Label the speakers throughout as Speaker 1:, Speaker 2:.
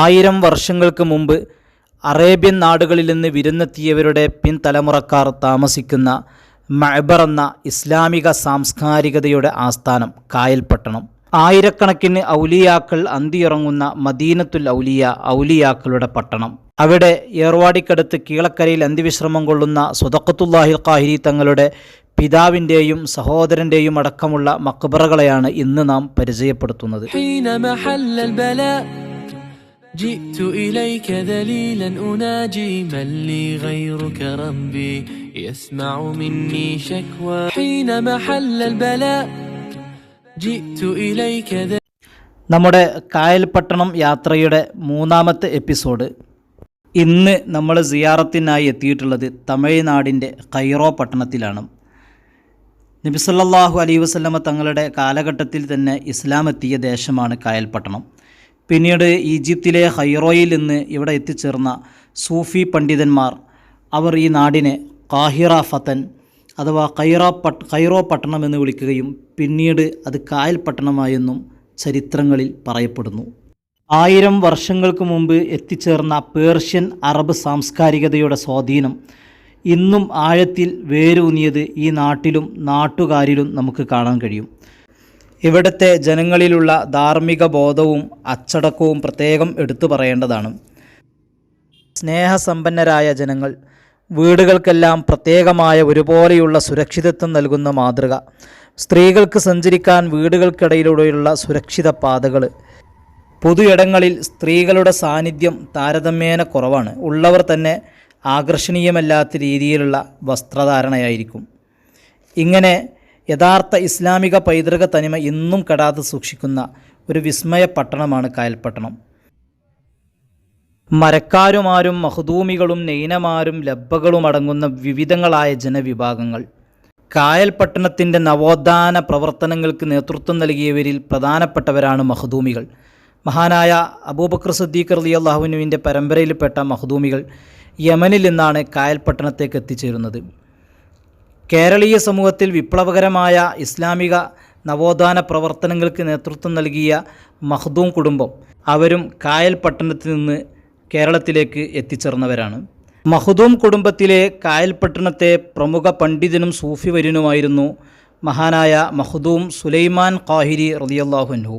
Speaker 1: ആയിരം വർഷങ്ങൾക്ക് മുമ്പ് അറേബ്യൻ നാടുകളിൽ നിന്ന് വിരുന്നെത്തിയവരുടെ പിൻതലമുറക്കാർ താമസിക്കുന്ന മഅബർ എന്ന ഇസ്ലാമിക സാംസ്കാരികതയുടെ ആസ്ഥാനം കായൽപട്ടണം. ആയിരക്കണക്കിന് ഔലിയാക്കൾ അന്തിയിറങ്ങുന്ന മദീനത്തുൽ ഔലിയ ഔലിയാക്കളുടെ പട്ടണം. അവിടെ ഏർവാടിക്കടുത്ത് കീളക്കരയിൽ അന്ത്യവിശ്രമം കൊള്ളുന്ന സുദക്കത്തുല്ലാഹിൽ കാഹിരി തങ്ങളുടെ പിതാവിന്റെയും സഹോദരന്റെയും അടക്കമുള്ള മക്ബറകളെയാണ് ഇന്ന് നാം പരിചയപ്പെടുത്തുന്നത്.
Speaker 2: جئت إليك ذليلا أناجي من لي غيرك ربي يسمع مني شكوى حين محل البلاء جئت إليك ذليلا
Speaker 1: നമ്മുടെ കായൽപട്ടണം യാത്രയുടെ മൂന്നാമത്തെ എപ്പിസോഡ് ഇന്ന് നമ്മൾ സിയാറത്തിനായി എത്തിയിട്ടുള്ളത് തമിഴ്നാടിൻ്റെ കൈറോ പട്ടണത്തിലാണ് നബിസല്ലാഹു അലൈ വസല്ലമ തങ്ങളുടെ കാലഘട്ടത്തിൽ തന്നെ ഇസ്ലാം എത്തിയ ദേശമാണ് കായൽപട്ടണം പിന്നീട് ഈജിപ്തിലെ ഹൈറോയിൽ നിന്ന് ഇവിടെ എത്തിച്ചേർന്ന സൂഫി പണ്ഡിതന്മാർ അവർ ഈ നാടിനെ കാഹിറ ഫത്തൻ അഥവാ കൈറ പട്ട് കൈറോ പട്ടണം എന്ന് വിളിക്കുകയും പിന്നീട് അത് കായൽ പട്ടണമായെന്നും ചരിത്രങ്ങളിൽ പറയപ്പെടുന്നു. ആയിരം വർഷങ്ങൾക്ക് മുമ്പ് എത്തിച്ചേർന്ന പേർഷ്യൻ അറബ് സാംസ്കാരികതയുടെ സ്വാധീനം ഇന്നും ആഴത്തിൽ വേരൂന്നിയത് ഈ നാട്ടിലും നാട്ടുകാരിലും നമുക്ക് കാണാൻ കഴിയും. ഇവിടുത്തെ ജനങ്ങളിലുള്ള ധാർമ്മിക ബോധവും അച്ചടക്കവും പ്രത്യേകം എടുത്തു പറയേണ്ടതാണ്. സ്നേഹസമ്പന്നരായ ജനങ്ങൾ വീടുകൾക്കെല്ലാം പ്രത്യേകമായ ഒരുപോലെയുള്ള സുരക്ഷിതത്വം നൽകുന്ന മാതൃക. സ്ത്രീകൾക്ക് സഞ്ചരിക്കാൻ വീടുകൾക്കിടയിലൂടെയുള്ള സുരക്ഷിത പാതകൾ പൊതു ഇടങ്ങളിൽ സ്ത്രീകളുടെ സാന്നിധ്യം താരതമ്യേന കുറവാണ്. ഉള്ളവർ തന്നെ ആകർഷണീയമല്ലാത്ത രീതിയിലുള്ള വസ്ത്രധാരണയായിരിക്കും. ഇങ്ങനെ യഥാർത്ഥ ഇസ്ലാമിക പൈതൃക തനിമ ഇന്നും കെടാതെ സൂക്ഷിക്കുന്ന ഒരു വിസ്മയ പട്ടണമാണ് കായൽപ്പട്ടണം മരക്കാരുമാരും മഹദൂമികളും നെയ്നമാരും ലബ്ബകളും അടങ്ങുന്ന വിവിധങ്ങളായ ജനവിഭാഗങ്ങൾ. കായൽ പട്ടണത്തിന്റെ നവോത്ഥാന പ്രവർത്തനങ്ങൾക്ക് നേതൃത്വം നൽകിയവരിൽ പ്രധാനപ്പെട്ടവരാണ് മഹദൂമികൾ. മഹാനായ അബൂബക്കർ സദ്ദീഖ് റലി അള്ളാഹുനുവിന്റെ പരമ്പരയിൽപ്പെട്ട മഹദൂമികൾ യമനിൽ നിന്നാണ് കായൽപട്ടണത്തേക്ക് എത്തിച്ചേരുന്നത്. കേരളീയ സമൂഹത്തിൽ വിപ്ലവകരമായ ഇസ്ലാമിക നവോത്ഥാന പ്രവർത്തനങ്ങൾക്ക് നേതൃത്വം നൽകിയ മഹ്ദൂം കുടുംബം അവരും കായൽ പട്ടണത്തിൽ നിന്ന് കേരളത്തിലേക്ക് എത്തിച്ചേർന്നവരാണ്. മഹ്ദൂം കുടുംബത്തിലെ കായൽ പട്ടണത്തെ പ്രമുഖ പണ്ഡിതനും സൂഫി വര്യനുമായിരുന്നു മഹാനായ മഹ്ദൂം സുലൈമാൻ ഖാഹിരി റളിയല്ലാഹു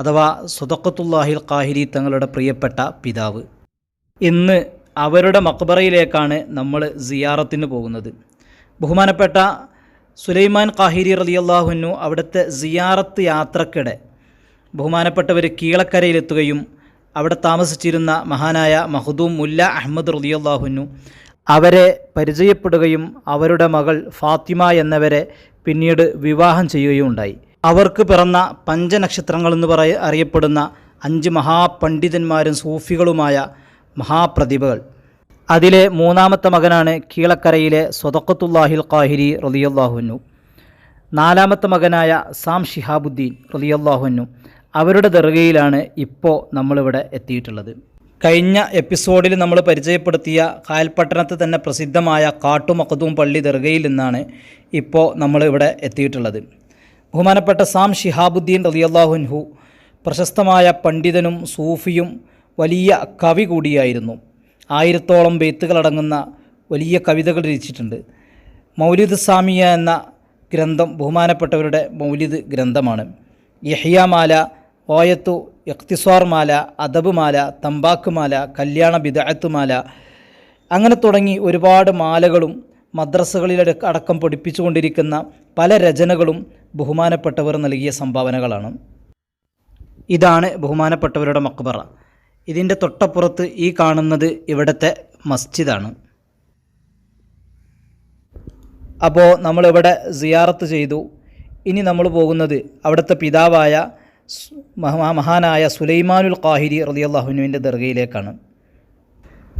Speaker 1: അഥവാ സുദക്കത്തുല്ലാഹിൽ ഖാഹിരി തങ്ങളുടെ പ്രിയപ്പെട്ട പിതാവ്. ഇന്ന് അവരുടെ മക്ബറയിലേക്കാണ് നമ്മൾ സിയാറത്തിന് പോകുന്നത്. ബഹുമാനപ്പെട്ട സുലൈമാൻ ഖാഹിരി റലിയല്ലാഹുനു അവിടുത്തെ സിയാറത്ത് യാത്രക്കിടെ ബഹുമാനപ്പെട്ടവർ കീളക്കരയിലെത്തുകയും അവിടെ താമസിച്ചിരുന്ന മഹാനായ മഹദൂം മുല്ല അഹമ്മദ് റളിയല്ലാഹുനു അവരെ പരിചയപ്പെടുകയും അവരുടെ മകൾ ഫാത്തിമ എന്നവരെ പിന്നീട് വിവാഹം ചെയ്യുകയും ഉണ്ടായി അവർക്ക് പിറന്ന പഞ്ചനക്ഷത്രങ്ങൾ എന്ന് പറയ അറിയപ്പെടുന്ന അഞ്ച് മഹാപണ്ഡിതന്മാരും സൂഫികളുമായ മഹാപ്രതിഭകൾ. അതിലെ മൂന്നാമത്തെ മകനാണ് കീളക്കരയിലെ സ്വതക്കത്തുല്ലാഹിൽ ഖാഹിരി റലിയല്ലാഹുനു നാലാമത്തെ മകനായ സാം ഷിഹാബുദ്ദീൻ റലിയല്ലാഹുനു അവരുടെ ദർഗയിലാണ് ഇപ്പോൾ നമ്മളിവിടെ എത്തിയിട്ടുള്ളത്. കഴിഞ്ഞ എപ്പിസോഡിൽ നമ്മൾ പരിചയപ്പെടുത്തിയ കായൽപട്ടണത്ത് തന്നെ പ്രസിദ്ധമായ കാട്ടുമക്കതും പള്ളി ദർഗയിൽ നിന്നാണ് ഇപ്പോൾ നമ്മളിവിടെ എത്തിയിട്ടുള്ളത്. ബഹുമാനപ്പെട്ട സാം ഷിഹാബുദ്ദീൻ റലിയല്ലാഹുൻഹു പ്രശസ്തമായ പണ്ഡിതനും സൂഫിയും വലിയ കവി കൂടിയായിരുന്നു. ആയിരത്തോളം ബെയ്ത്തുകളടങ്ങുന്ന വലിയ കവിതകൾ രചിച്ചിട്ടുണ്ട്. മൗലിദ് സാമിയ എന്ന ഗ്രന്ഥം ബഹുമാനപ്പെട്ടവരുടെ മൗലിദ് ഗ്രന്ഥമാണ്. യഹിയാമാല ഓയത്തു മാല അദബ് മാല കല്യാണ ബിദഅത്ത് മാല അങ്ങനെ തുടങ്ങി ഒരുപാട് മാലകളും മദ്രസകളിൽ അടക്കം പഠിപ്പിച്ചുകൊണ്ടിരിക്കുന്ന പല രചനകളും ബഹുമാനപ്പെട്ടവർ നൽകിയ സംഭാവനകളാണ്. ഇതാണ് ബഹുമാനപ്പെട്ടവരുടെ മക്ബറ. ഇതിന്റെ തൊട്ടപ്പുറത്ത് ഈ കാണുന്നത് ഇവിടുത്തെ മസ്ജിദാണ്. അപ്പോൾ നമ്മളിവിടെ സിയാറത്ത് ചെയ്തു. ഇനി നമ്മൾ പോകുന്നത് അവിടുത്തെ പിതാവായ മഹാ- മഹാനായ സുലൈമാനുൽ ഖാഹിരി റളിയല്ലാഹുവിന്റെ ദർഗയിലേക്കാണ്.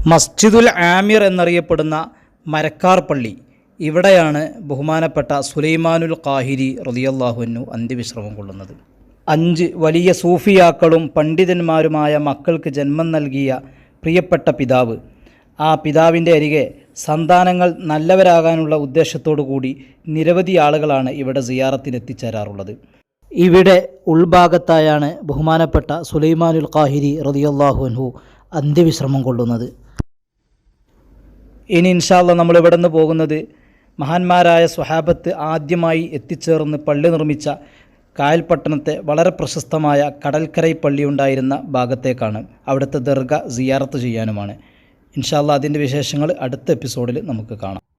Speaker 1: മസ്ജിദുൽ ആമിർ എന്നറിയപ്പെടുന്ന മരക്കാർ പള്ളി ഇവിടെയാണ് ബഹുമാനപ്പെട്ട സുലൈമാനുൽ ഖാഹിരി റളിയല്ലാഹുവിനു അന്ത്യവിശ്രമം കൊള്ളുന്നത്. അഞ്ച് വലിയ സൂഫിയാക്കളും പണ്ഡിതന്മാരുമായ മക്കൾക്ക് ജന്മം നൽകിയ പ്രിയപ്പെട്ട പിതാവ്. ആ പിതാവിന്റെ അരികെ സന്താനങ്ങൾ നല്ലവരാകാനുള്ള ഉദ്ദേശത്തോടു കൂടി നിരവധി ആളുകളാണ് ഇവിടെ സിയാറത്തിനെത്തിച്ചേരാറുള്ളത്. ഇവിടെ ഉൾഭാഗത്തായാണ് ബഹുമാനപ്പെട്ട സുലൈമാനുൽ ഖാഹിരി റതിയല്ലാഹു അൻഹു അന്ത്യവിശ്രമം കൊള്ളുന്നത്. ഇനി ഇൻഷാല്ല നമ്മൾ ഇവിടെ നിന്ന് പോകുന്നത്? മഹാന്മാരായ സ്വഹാബത്ത് ആദ്യമായി എത്തിച്ചേർന്ന് പള്ളി നിർമ്മിച്ച കായൽപട്ടണത്തെ വളരെ പ്രശസ്തമായ കടൽക്കരൈ പള്ളി ഉണ്ടായിരുന്ന ഭാഗത്തേക്കാണ് അവിടുത്തെ ദർഗ സിയാറത്ത് ചെയ്യാനുമാണ്. ഇൻഷാല്ല അതിന്റെ വിശേഷങ്ങൾ അടുത്ത എപ്പിസോഡിൽ നമുക്ക് കാണാം.